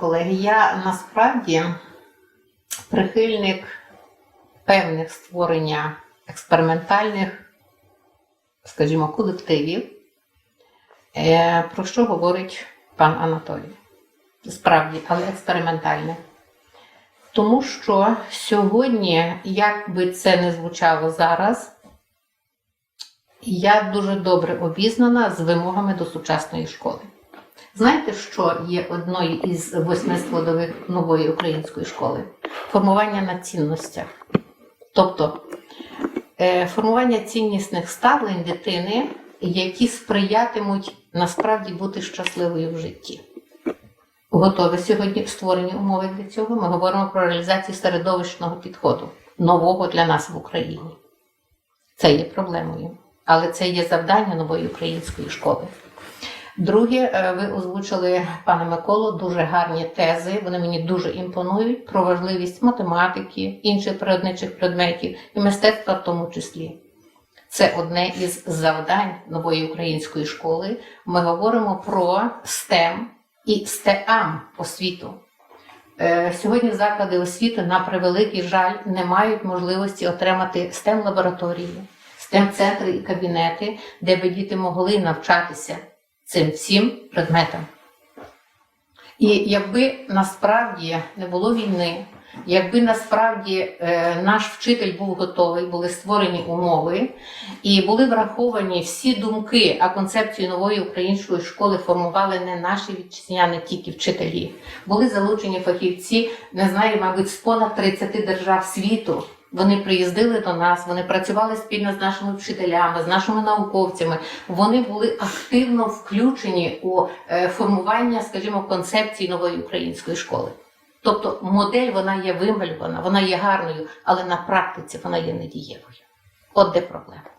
Колеги, я насправді прихильник певних створення експериментальних, скажімо, колективів, Е, про що говорить пан Анатолій. Справді, але експериментальне. Тому що сьогодні, як би це не звучало зараз, я дуже добре обізнана з вимогами до сучасної школи. Знаєте, що є одною із восьми складових нової української школи? Формування на цінностях. Тобто е, формування ціннісних ставлень дитини, які сприятимуть насправді бути щасливою в житті. Готові сьогодні створені умови для цього. Ми говоримо про реалізацію середовищного підходу, нового для нас в Україні. Це є проблемою, але це є завдання нової української школи. Друге, е, ви озвучили, пане Миколо, дуже гарні тези. Вони мені дуже імпонують про важливість математики, інших природничих предметів і мистецтва в тому числі. Це одне із завдань нової української школи. Ми говоримо про STEM і STEAM освіту. Е, Сьогодні заклади освіти, на превеликий жаль, не мають можливості отримати STEM лабораторії, STEM центри і кабінети, де би діти могли навчатися цим всім предметам. І якби насправді не було війни, якби насправді е, наш вчитель був готовий, були створені умови і були враховані всі думки, а концепцію нової української школи формували не наші вітчизняні тільки вчителі, були залучені фахівці, не знаю, мабуть, з понад 30 держав світу. Вони приїздили до нас, вони працювали спільно з нашими вчителями, з нашими науковцями. Вони були активно включені у е, формування, скажімо, концепції нової української школи. Тобто модель вона є вимальована, вона є гарною, але на практиці вона є недієвою. От де проблема.